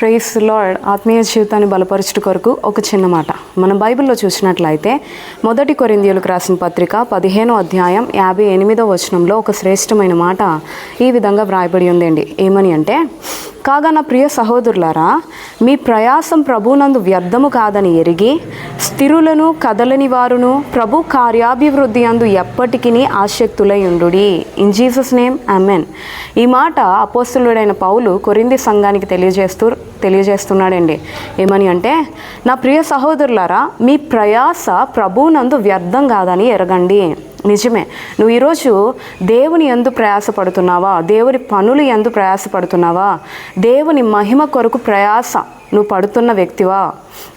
Price lord ఆత్మీయ జీవితాన్ని బలపరచుట కొరకు ఒక చిన్న మాట. మనం బైబిల్లో చూసినట్లయితే మొదటి కొరిందీయులకు రాసిన పత్రిక పదిహేనో అధ్యాయం యాభై ఎనిమిదో వచనంలో ఒక శ్రేష్టమైన మాట ఈ విధంగా వ్రాయబడి ఉందండి. ఏమని అంటే కాగా నా ప్రియ సహోదరులారా మీ ప్రయాసం ప్రభునందు వ్యర్థము కాదని ఎరిగి స్థిరులను కదలని వారును ప్రభు కార్యాభివృద్ధి అందు ఎప్పటికీ ఆసక్తులై ఉండు ఇన్ జీసస్ నేమ్ అమెన్ ఈ మాట అపోస్తులుడైన పౌలు కొరింది సంఘానికి తెలియజేస్తూ తెలియజేస్తున్నాడండి. ఏమని అంటే నా ప్రియ సహోదరులారా మీ ప్రయాస ప్రభునందు వ్యర్థం కాదని ఎరగండి. నిజమే. నువ్వు ఈరోజు దేవుని ఎందు ప్రయాసపడుతున్నావా? దేవుని పనులు ఎందు ప్రయాసపడుతున్నావా? దేవుని మహిమ కొరకు ప్రయాస నువ్వు పడుతున్న వ్యక్తివా?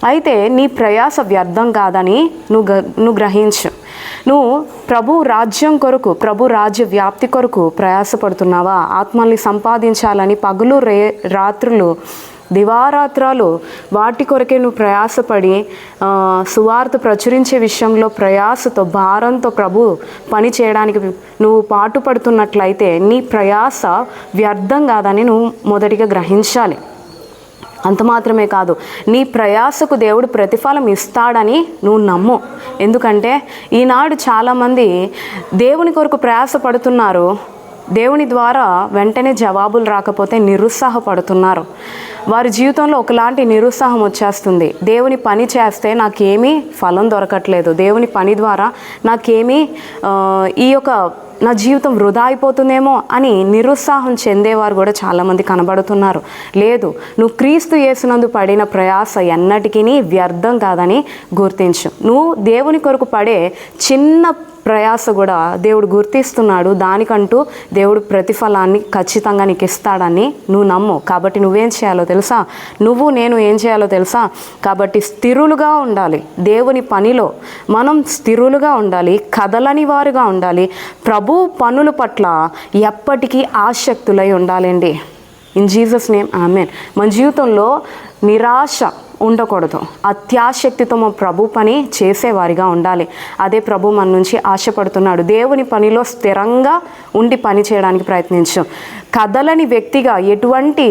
అయితే నీ ప్రయాస వ్యర్థం కాదని నువ్వు గ నువ్వు గ్రహించు. నువ్వు ప్రభు రాజ్యం కొరకు ప్రభు రాజ్య వ్యాప్తి కొరకు ప్రయాసపడుతున్నావా? ఆత్మల్ని సంపాదించాలని పగులు రే రాత్రులు దివారాత్రాలు వాటి కొరకే నువ్వు ప్రయాసపడి సువార్త ప్రచురించే విషయంలో ప్రయాసతో భారంతో ప్రభు పని చేయడానికి నువ్వు పాటుపడుతున్నట్లయితే నీ ప్రయాస వ్యర్థం కాదని నువ్వు మొదటిగా గ్రహించాలి. అంత మాత్రమే కాదు నీ ప్రయాసకు దేవుడు ప్రతిఫలం ఇస్తాడని నువ్వు నమ్ము. ఎందుకంటే ఈనాడు చాలామంది దేవుని కొరకు ప్రయాస పడుతున్నారు దేవుని ద్వారా వెంటనే జవాబులు రాకపోతే నిరుత్సాహపడుతున్నారు. వారి జీవితంలో ఒకలాంటి నిరుత్సాహం వచ్చేస్తుంది. దేవుని పని చేస్తే నాకేమీ ఫలం దొరకట్లేదు. దేవుని పని ద్వారా నాకేమీ ఈ యొక్క నా జీవితం వృధా అయిపోతుందేమో అని నిరుత్సాహం చెందేవారు కూడా చాలామంది కనబడుతున్నారు. లేదు నువ్వు క్రీస్తు యేసునందు పడిన ప్రయాస ఎన్నటికీ వ్యర్థం కాదని గుర్తించు. నువ్వు దేవుని కొరకు పడే చిన్న ప్రయాస కూడా దేవుడు గుర్తిస్తున్నాడు. దానికంటూ దేవుడు ప్రతిఫలాన్ని ఖచ్చితంగా నీకు ఇస్తాడని నువ్వు నమ్ము. కాబట్టి నువ్వేం చేయాలో తెలుసా? నువ్వు నేను ఏం చేయాలో తెలుసా? కాబట్టి స్థిరులుగా ఉండాలి. దేవుని పనిలో మనం స్థిరులుగా ఉండాలి. కదలని వారుగా ఉండాలి. ప్రభు పనుల పట్ల ఎప్పటికీ ఆసక్తులై ఉండాలండి. ఇన్ జీసస్ నేమ్ ఆమెన్ మన జీవితంలో నిరాశ ఉండకూడదు. అత్యాశక్తితో మా ప్రభు పని చేసేవారిగా ఉండాలి. అదే ప్రభు మన నుంచి ఆశపడుతున్నాడు. దేవుని పనిలో స్థిరంగా ఉండి పని చేయడానికి ప్రయత్నించు. కదలని వ్యక్తిగా ఎటువంటి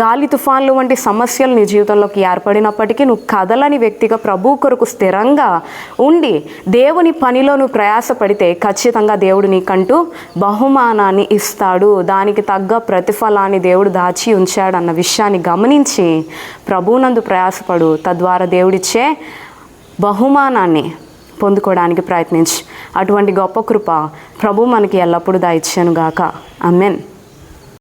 గాలి తుఫాన్లు వంటి సమస్యలు నీ జీవితంలోకి ఏర్పడినప్పటికీ నువ్వు కదలని వ్యక్తిగా ప్రభు కొరకు స్థిరంగా ఉండి దేవుని పనిలో నువ్వు ప్రయాసపడితే ఖచ్చితంగా దేవుడు నీకంటూ బహుమానాన్ని ఇస్తాడు. దానికి తగ్గ ప్రతిఫలాన్ని దేవుడు దాచి ఉంచాడు అన్న విషయాన్ని గమనించి ప్రభునందు ప్రయాసపడు. తద్వారా దేవుడిచ్చే బహుమానాన్ని పొందుకోవడానికి ప్రయత్నించి. అటువంటి గొప్ప కృప ప్రభు మనకి ఎల్లప్పుడూ దాయిచ్చాను గాక అమెన్